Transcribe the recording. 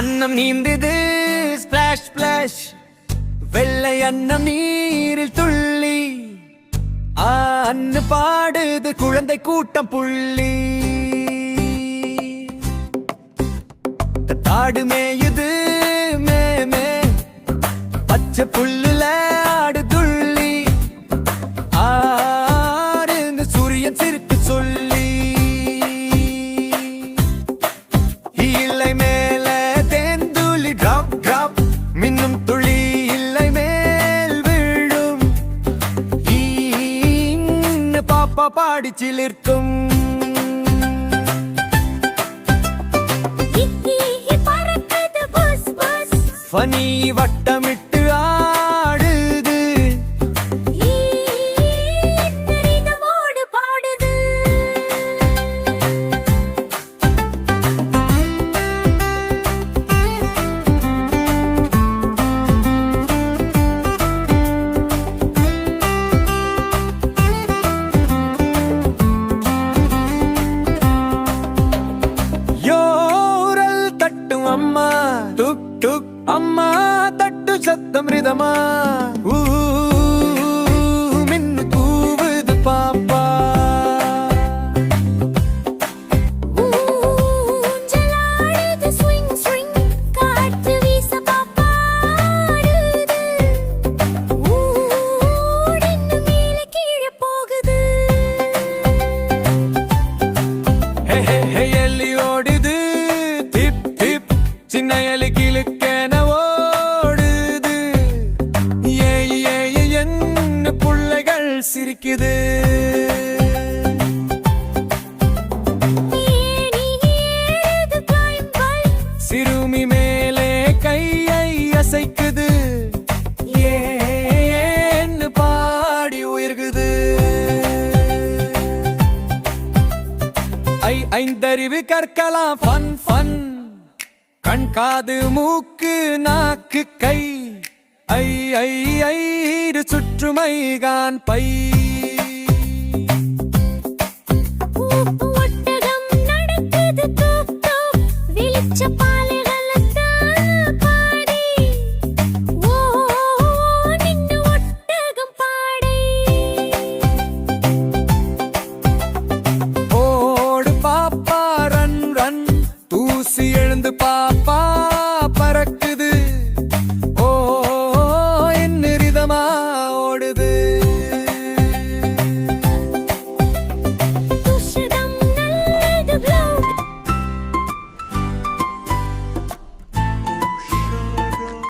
அன்னம் நீந்தது. Splash splash வெள்ளை அன்னம் நீரில் துள்ளி. அன்னு பாடுது குழந்தை கூட்டம் புள்ளி. தாடு மேயுது. பாப்பா பாடி சிலிர்க்கும். ஹிஹி பறக்குது టుక్ టుక్ అమ్మా తట్టు శబ్దం రిధమా கிளுக்கென ஓடுது. ஏய் என்ன புள்ளைகள் சிரிக்குது. சிறுமி மேலே கையை அசைக்குது. ஏன்னு பாடி உயிர்குது. ஐ ஐந்தறிவு கற்கலாம். ஃபன் ஃபன் கண் காது மூக்கு நாக்கு கை. ஐ ஐ ஐ சுற்றுமைகான் பை.